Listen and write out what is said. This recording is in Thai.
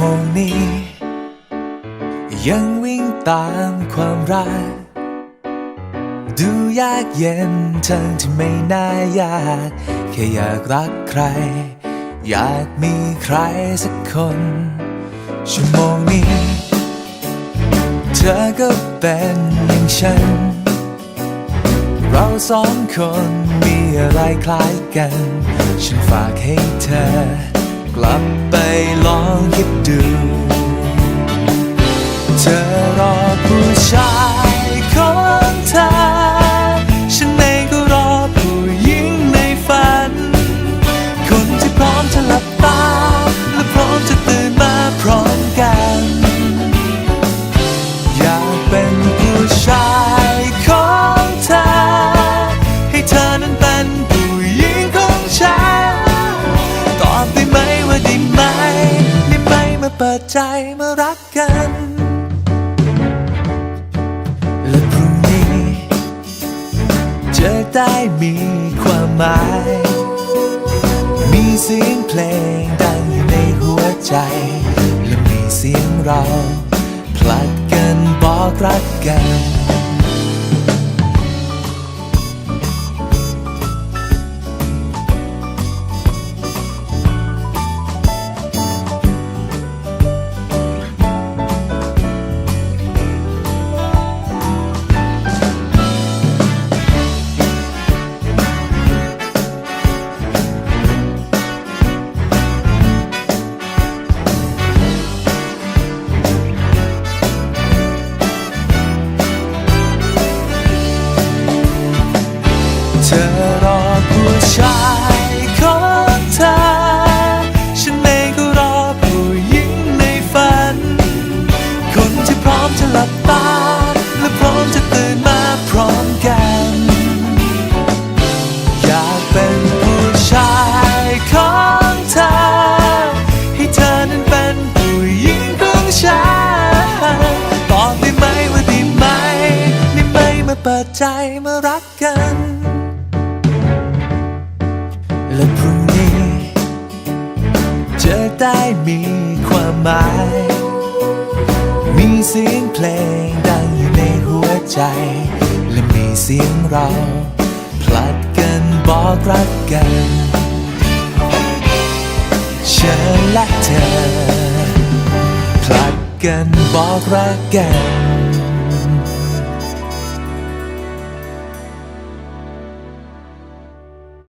ชั่วโมงนี้ ยังวิ่งตามความรัก ดูยากเย็นทั้งที่ไม่น่ายาก แค่อยากรักใคร อยากมีใครสักคน ชั่วโมงนี้ เธอก็เป็นอย่างฉัน เราสองคนมีอะไรคล้ายกัน ฉันฝากให้เธอ กลับไปลองคิดดู เปิดใจมารักกัน และพรุ่งนี้จะได้มีความหมาย มีเสียงเพลงดังอยู่ในหัวใจ และมีเสียงเรา ผลัดกันบอกรักกัน ชายของเธอ ฉันเองก็รอผู้หญิงในฝัน คนที่พร้อมจะหลับตา และพร้อมจะตื่นมาพร้อมกัน อยากเป็นผู้ชายของเธอ ให้เธอนั้นเป็นผู้หญิงของฉันตอบได้ไหมว่าด้ไหมได้ไหมมาเปิดใจมารักกัน ได้มีความหมาย มีเสียงเพลงดังอยู่ในหัวใจ และมีเสียงเราผลัดกันบอกรักกันฉันและเธอผลัดกันบอกรักกัน